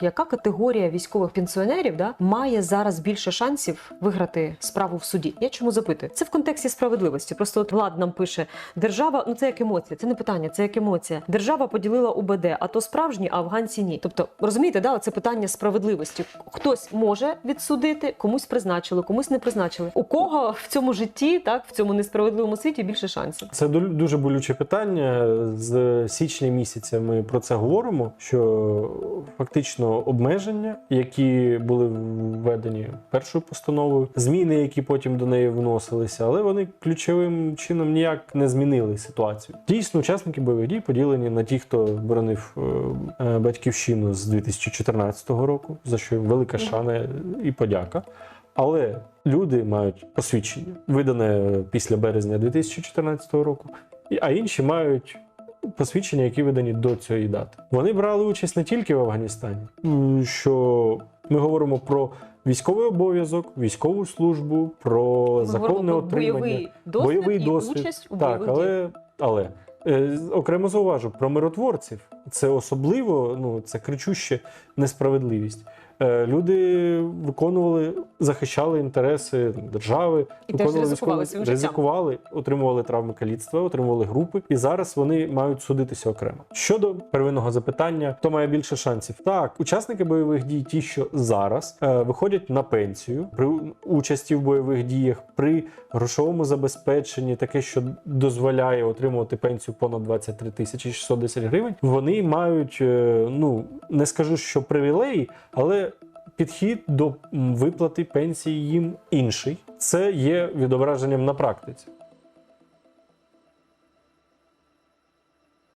Яка категорія військових пенсіонерів да, має зараз більше шансів виграти справу в суді? Я чому запитую? Це в контексті справедливості. Просто от Влад нам пише: держава, ну це як емоція, це не питання, це як емоція. Держава поділила УБД, а то справжні, а афганці ні. Тобто, розумієте, да, це питання справедливості. Хтось може відсудити, комусь призначили, комусь не призначили. У кого в цьому житті, так в цьому несправедливому світі більше шансів? Це ду- дуже болюче питання. З січня місяця ми про це говоримо. Що фактично обмеження, які були введені першою постановою, зміни, які потім до неї вносилися, але вони ключовим чином ніяк не змінили ситуацію. Дійсно, учасники бойових дій поділені на ті, хто боронив е, е, батьківщину з 2014 року, за що їм велика шана і подяка. Але люди мають посвідчення, видане після березня 2014 року, а інші мають посвідчення, які видані до цієї дати. Вони брали участь не тільки в Афганістані, що ми говоримо про військовий обов'язок, військову службу, про Ми законне отримання. бойовий досвід бойовий і досвід. участь у так, але, але е, окремо зауважу про миротворців. Це особливо, ну це кричуще несправедливість. Е, Люди виконували, захищали інтереси держави, І теж виконували ризикували військові- ризикували, отримували травми каліцтва, отримували групи, і зараз вони мають судитися окремо. Щодо первинного запитання, хто має більше шансів? Так, учасники бойових дій, ті, що зараз е, виходять на пенсію при участі в бойових діях, при грошовому забезпеченні, таке, що дозволяє отримувати пенсію понад 23 тисячі 610 гривень. Вони мають, е, ну не скажу, що привілеї, але підхід до виплати пенсії їм інший. Це є відображенням на практиці.